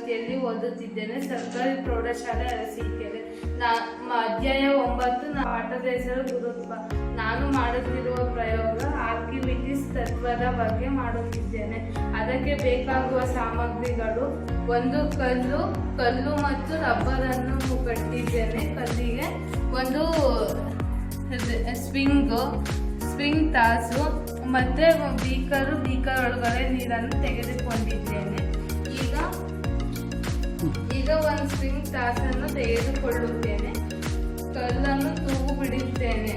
ಶಾಲೆಯಲ್ಲಿ ಓದುತ್ತಿದ್ದೇನೆ. ಸರ್ಕಾರಿ ಪ್ರೌಢಶಾಲೆ ಅರಸೀಕೆರೆ. ನಾ ಅಧ್ಯಾಯ ಒಂಬತ್ತು ಪಾಠದ ಹೆಸರು ಗುರುತ್ವ. ನಾನು ಮಾಡುತ್ತಿರುವ ಪ್ರಯೋಗ ಆರ್ಕಿಮಿಟಿಸ್ ತತ್ವದ ಬಗ್ಗೆ ಮಾಡುತ್ತಿದ್ದೇನೆ. ಅದಕ್ಕೆ ಬೇಕಾಗುವ ಸಾಮಗ್ರಿಗಳು ಒಂದು ಕಲ್ಲು ಕಲ್ಲು ಮತ್ತು ರಬ್ಬರನ್ನು ಕಟ್ಟಿದ್ದೇನೆ. ಕಲ್ಲಿಗೆ ಒಂದು ಸ್ವಿಂಗ್ ಸ್ವಿಂಗ್ ತಾಸು ಮತ್ತೆ ಬೀಕರು ಬೀಕರ್ ಒಳಗಡೆ ನೀರನ್ನು ತೆಗೆದುಕೊಂಡಿದ್ದೇನೆ. ಈಗ ಈಗ ಒಂದು ಸ್ಪ್ರಿಂಗ್ ತಾಸನ್ನು ತೆಗೆದುಕೊಳ್ಳುತ್ತೇನೆ. ಕಲ್ಲನ್ನು ತೂಗು ಬಿಡುತ್ತೇನೆ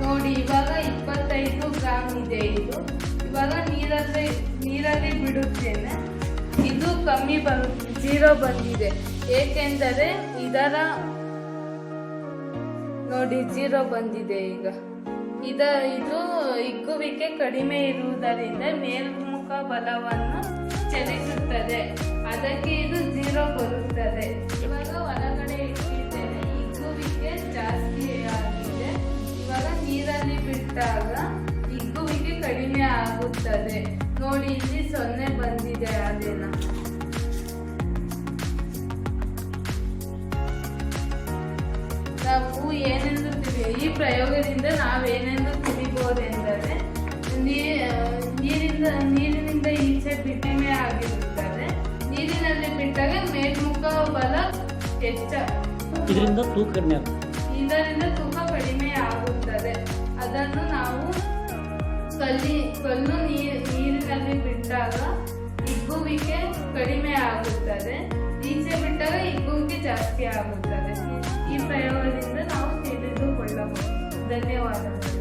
ನೋಡಿ, ಇವಾಗ ಇಪ್ಪತ್ತೈದು ಗ್ರಾಮ್ ಇದೆ ಇದು. ಇವಾಗ ನೀರಲ್ಲಿ ನೀರಲ್ಲಿ ಬಿಡುತ್ತೇನೆ. ಇದು ಕಮ್ಮಿ ಬರುತ್ತೆ ಜೀರೋ ಬಂದಿದೆ. ಏಕೆಂದರೆ ಇದರ, ನೋಡಿ, ಜೀರೋ ಬಂದಿದೆ ಈಗ. ಇದ ಇದು ಇಗ್ಗುವಿಕೆ ಕಡಿಮೆ ಇರುವುದರಿಂದ ಮೇಲ್ಮುಖ ಬಲವನ್ನು ಚಲಿಸುತ್ತದೆ. ಅದಕ್ಕೆ ಇದು ಜೀರೋ ಬರುತ್ತದೆ. ಇವಾಗ ಹೊರಗಡೆ ಇಟ್ಟಿದ್ದೇನೆ. ಹಿಗ್ಗುವಿಕೆ ಜಾಸ್ತಿ ಆಗಿದೆ. ಇವಾಗ ನೀರಲ್ಲಿ ಬಿಟ್ಟಾಗ ಇಗ್ಗುವಿಕೆ ಕಡಿಮೆ ಆಗುತ್ತದೆ. ನೋಡಿ, ಇಲ್ಲಿ ಸೊನ್ನೆ ಬಂದಿದೆ ಅದೇನ. ನಾವು ಏನೆಂದು ಈ ಪ್ರಯೋಗದಿಂದ ನಾವೇನೆಂದು ನೀರಿನಿಂದ ಈಚೆ ಬಿಟ್ಟಿಮೆ ಆಗಿರುತ್ತದೆ. ನೀರಿನಲ್ಲಿ ಬಿಟ್ಟಾಗ ಮೇಲ್ಮುಖ ಬಲ ಹೆಚ್ಚ ಇದರಿಂದ ತೂಕ ಕಡಿಮೆ ಇದರಿಂದ ತೂಕ ಕಡಿಮೆ ಆಗುತ್ತದೆ. ಅದನ್ನು ನಾವು ಕಲ್ಲಿ ಕಲ್ಲು ನೀರ್ ನೀರಿನಲ್ಲಿ ಬಿಟ್ಟಾಗ ಹಿಗ್ಗುವಿಕೆ ಕಡಿಮೆ ಆಗುತ್ತದೆ. ಈಚೆ ಬಿಟ್ಟಾಗ ಹಿಗ್ಗುವಿಕೆ ಜಾಸ್ತಿ ಆಗುತ್ತದೆ. ಈ ಪ್ರಯೋಗದಿಂದ ನಾವು ತಿಳಿದುಕೊಳ್ಳಬಹುದು. ಧನ್ಯವಾದಗಳು.